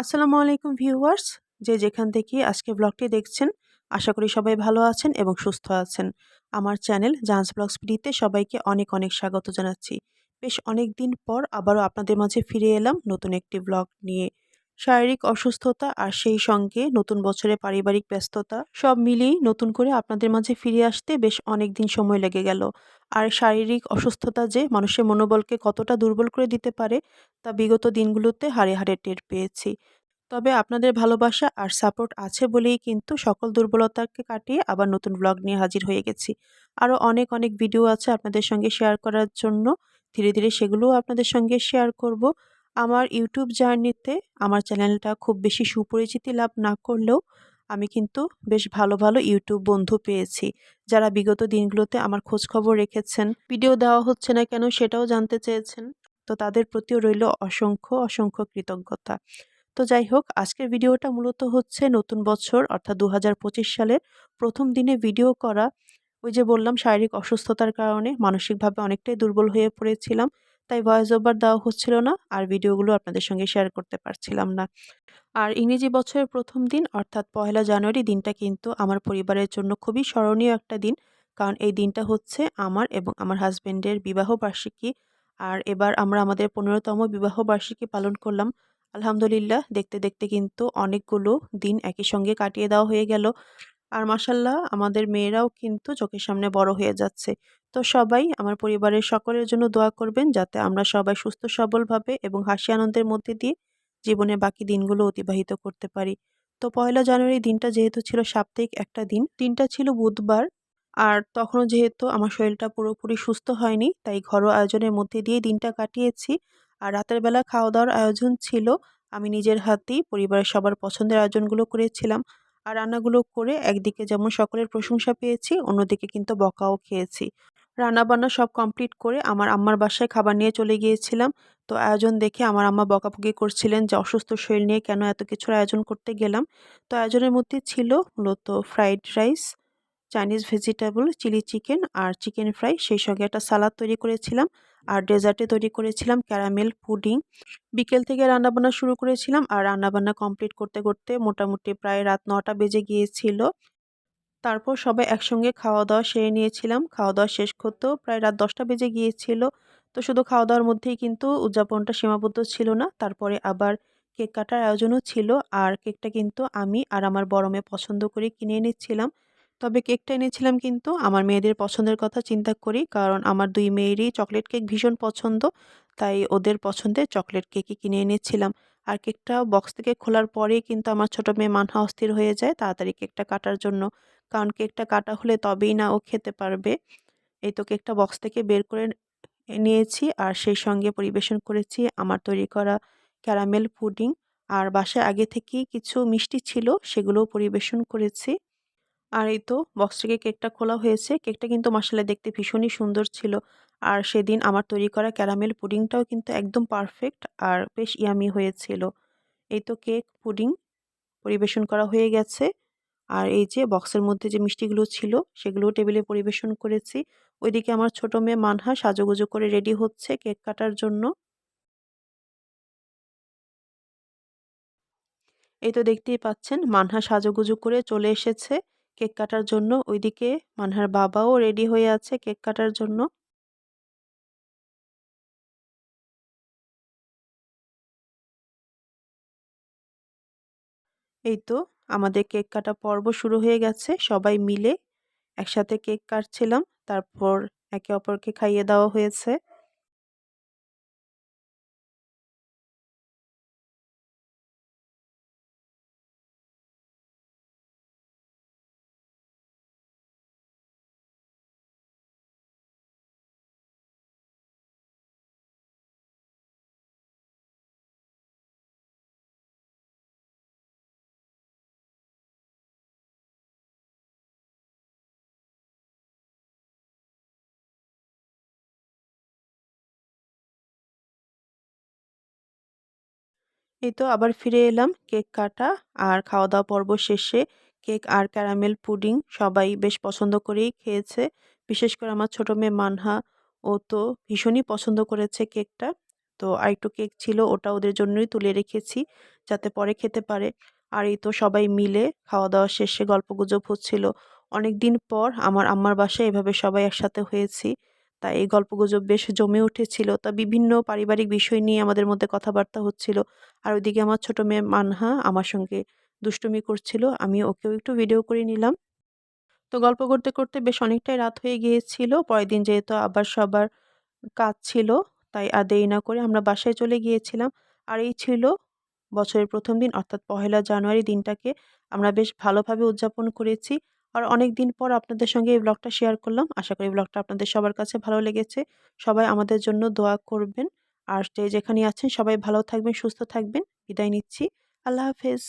আসসালামু আলাইকুম ভিউয়ার্স। যে যেখান থেকে আজকে ব্লগটি দেখছেন, আশা করি সবাই ভালো আছেন এবং সুস্থ আছেন। আমার চ্যানেল জান্স ব্লগস পিডিতে সবাইকে অনেক অনেক স্বাগত জানাচ্ছি। বেশ অনেক দিন পর আবারও আপনাদের মাঝে ফিরে এলাম নতুন একটি ব্লগ নিয়ে। শারীরিক অসুস্থতা আর সেই সঙ্গে নতুন বছরে পারিবারিক ব্যস্ততা সব মিলিয়েই নতুন করে আপনাদের মাঝে ফিরে আসতে বেশ অনেক দিন সময় লেগে গেল। আর শারীরিক অসুস্থতা যে মানুষের মনোবলকে কতটা দুর্বল করে দিতে পারে, তা বিগত দিনগুলোতে হাড়ে হাড়ে টের পেয়েছি। তবে আপনাদের ভালোবাসা আর সাপোর্ট আছে বলেই কিন্তু সকল দুর্বলতাকে কাটিয়ে আবার নতুন ব্লগ নিয়ে হাজির হয়ে গেছি। আরও অনেক অনেক ভিডিও আছে আপনাদের সঙ্গে শেয়ার করার জন্য। ধীরে ধীরে সেগুলোও আপনাদের সঙ্গে শেয়ার করব। আমার ইউটিউব জার্নিতে আমার চ্যানেলটা খুব বেশি সুপরিচিতি লাভ না করলেও আমি কিন্তু বেশ ভালো ভালো ইউটিউব বন্ধু পেয়েছি। যারা বিগত দিনগুলোতে আমার খোঁজ খবর রেখেছেন ভিডিও দেওয়া হচ্ছে না কেন সেটাও জানতে চেয়েছেন। তো তাদের প্রতিও রইল অসংখ্য অসংখ্য কৃতজ্ঞতা। তো যাই হোক, আজকের ভিডিওটা মূলত হচ্ছে নতুন বছর, অর্থাৎ দু হাজার পঁচিশ সালের প্রথম দিনে ভিডিও করা। ওই যে বললাম, শারীরিক অসুস্থতার কারণে মানসিকভাবে অনেকটাই দুর্বল হয়ে পড়েছিলাম, তাই ভয়েস ওভার দেওয়া হচ্ছিল না, আর ভিডিওগুলো আপনাদের সঙ্গে শেয়ার করতে পারছিলাম না। আর ইংরেজি বছরের প্রথম দিন, অর্থাৎ পয়লা জানুয়ারি, দিনটা কিন্তু আমার পরিবারের জন্য খুবই স্মরণীয় একটা দিন। কারণ এই দিনটা হচ্ছে আমার এবং আমার হাজব্যান্ডের বিবাহ বার্ষিকী। আর এবার আমরা আমাদের পনেরোতম বিবাহ বার্ষিকী পালন করলাম। আলহামদুলিল্লাহ, দেখতে দেখতে কিন্তু অনেকগুলো দিন একই সঙ্গে কাটিয়ে দেওয়া হয়ে গেল। আর মাসাল্লাহ আমাদের মেয়েরাও কিন্তু চোখের সামনে বড় হয়ে যাচ্ছে। তো সবাই, আমার পরিবারের সকলের জন্য দোয়া করবেন যাতে আমরা সবাই সুস্থ, সবলভাবে এবং হাসি আনন্দের মধ্যে দিয়ে জীবনের বাকি দিনগুলো অতিবাহিত করতে পারি। তো পয়লা জানুয়ারি দিনটা যেহেতু ছিল সাপ্তাহিক একটা দিন, দিনটা ছিল বুধবার। আর তখনও যেহেতু আমার শরীরটা পুরোপুরি সুস্থ হয়নি, তাই ঘরোয়া আয়োজনের মধ্যে দিয়ে দিনটা কাটিয়েছি। আর রাতের বেলা খাওয়া দাওয়ার আয়োজন ছিল। আমি নিজের হাতেই পরিবারের সবার পছন্দের আয়োজনগুলো করেছিলাম। আর রান্নাগুলো করে একদিকে যেমন সকলের প্রশংসা পেয়েছি, অন্যদিকে কিন্তু বকাও খেয়েছি। রান্নাবান্না সব কমপ্লিট করে আমার আম্মার বাসায় খাবার নিয়ে চলে গিয়েছিলাম। তো আয়োজন দেখে আমার আম্মা বকাবকি করছিলেন যে অসুস্থ শরীর নিয়ে কেন এত কিছুর আয়োজন করতে গেলাম। তো আয়োজনের মধ্যে ছিল মূলত fried rice Chinese vegetable chilli chicken আর চিকেন ফ্রাই সেই সঙ্গে একটা সালাদ তৈরি করেছিলাম আর ডেজার্টে তৈরি করেছিলাম ক্যারামেল পুডিং বিকেল থেকে রান্নাবান্না শুরু করেছিলাম আর রান্নাবান্না কমপ্লিট করতে করতে মোটামুটি প্রায় রাত নটা বেজে গিয়েছিল। তারপর সবাই একসঙ্গে খাওয়া দাওয়া সেরে নিয়েছিলাম। খাওয়া দাওয়া শেষ করতেও প্রায় রাত দশটা বেজে গিয়েছিল। তো শুধু খাওয়া দাওয়ার মধ্যেই কিন্তু উদযাপনটা সীমাবদ্ধ ছিল না। তারপরে আবার কেক কাটার আয়োজনও ছিল আর কেকটা কিন্তু আমি আর আমার বড় পছন্দ করে কিনে এনেছিলাম। তবে কেকটা এনেছিলাম কিন্তু আমার মেয়েদের পছন্দের কথা চিন্তা করি। কারণ আমার দুই মেয়েরই চকলেট কেক ভীষণ পছন্দ, তাই ওদের পছন্দের চকলেট কেকই কিনে এনেছিলাম। আর কেকটা বক্স থেকে খোলার পরেই কিন্তু আমার ছোটো মেয়ে মানহা অস্থির হয়ে যায় তাড়াতাড়ি কেকটা কাটার জন্য। কারণ কেকটা কাটা হলে তবেই না ও খেতে পারবে। এই তো কেকটা বক্স থেকে বের করে নিয়েছি আর সেই সঙ্গে পরিবেশন করেছি আমার তৈরি করা ক্যারামেল পুডিং। আর বাসায় আগে থেকেই কিছু মিষ্টি ছিল সেগুলোও পরিবেশন করেছি। আর এই তো বক্স থেকে কেকটা খোলা হয়েছে। কেকটা কিন্তু মশালা দেখতে ভীষণই সুন্দর ছিল। আর সেদিন আমার তৈরি করা ক্যারামেল পুডিংটাও কিন্তু একদম পারফেক্ট আর বেশ ইয়ামি হয়েছিল। এই তো কেক পুডিং পরিবেশন করা হয়ে গেছে। আর এই যে বক্সের মধ্যে যে মিষ্টিগুলো ছিল সেগুলো টেবিলে পরিবেশন করেছি। ওইদিকে আমার ছোট মেয়ে মানহা সাজুগুজু করে রেডি হচ্ছে কেক কাটার জন্য। এই তো দেখতেই পাচ্ছেন মানহা সাজুগুজু করে চলে এসেছে। কেক কাটার জন্য ওইদিকে মানহার বাবাও রেডি হয়ে আছে কেক কাটার জন্য। এই তো আমাদের কেক কাটা পর্ব শুরু হয়ে গেছে, সবাই মিলে একসাথে কেক কাটছিলাম, তারপর একে অপরকে খাইয়ে দেওয়া হয়েছে। এই তো আবার ফিরে এলাম কেক কাটা আর খাওয়া দাওয়া পর্ব শেষে কেক আর ক্যারামেল পুডিং সবাই বেশ পছন্দ করেই খেয়েছে। বিশেষ করে আমার ছোটো মেয়ে মানহা, ও তো ভীষণই পছন্দ করেছে কেকটা। তো আরেকটু কেক ছিল ওটা ওদের জন্যই তুলে রেখেছি যাতে পরে খেতে পারে। আর এই তো সবাই মিলে খাওয়া দাওয়া শেষে গল্পগুজব হচ্ছিল। অনেক দিন পর আমার আম্মার বাসায় এভাবে সবাই একসাথে হয়েছি। তাই এই গল্পগুজব বেশ জমে উঠেছিল। তা বিভিন্ন পারিবারিক বিষয় নিয়ে আমাদের মধ্যে কথাবার্তা হচ্ছিল। আর ওইদিকে আমার ছোট মেয়ে মানহা আমার সঙ্গে দুষ্টুমি করছিল। আমি ওকেও একটু ভিডিও করে নিলাম। তো গল্প করতে করতে বেশ অনেকটাই রাত হয়ে গিয়েছিল। পরের দিন যেহেতু আবার সবার কাজ ছিল, তাই আর দেরি না করে আমরা বাসায় চলে গিয়েছিলাম। আর এই ছিল বছরের প্রথম দিন, অর্থাৎ পহেলা জানুয়ারি দিনটাকে আমরা বেশ ভালোভাবে উদযাপন করেছি। আর অনেক দিন পর আপনাদের সঙ্গে এই ব্লগটা শেয়ার করলাম। আশা করি ব্লগটা আপনাদের সবার কাছে ভালো লেগেছে। সবাই আমাদের জন্য দোয়া করবেন। আর যে যেখানে আছেন। সবাই ভালো থাকবেন, সুস্থ থাকবেন। বিদায় নিচ্ছি। আল্লাহ হাফেজ।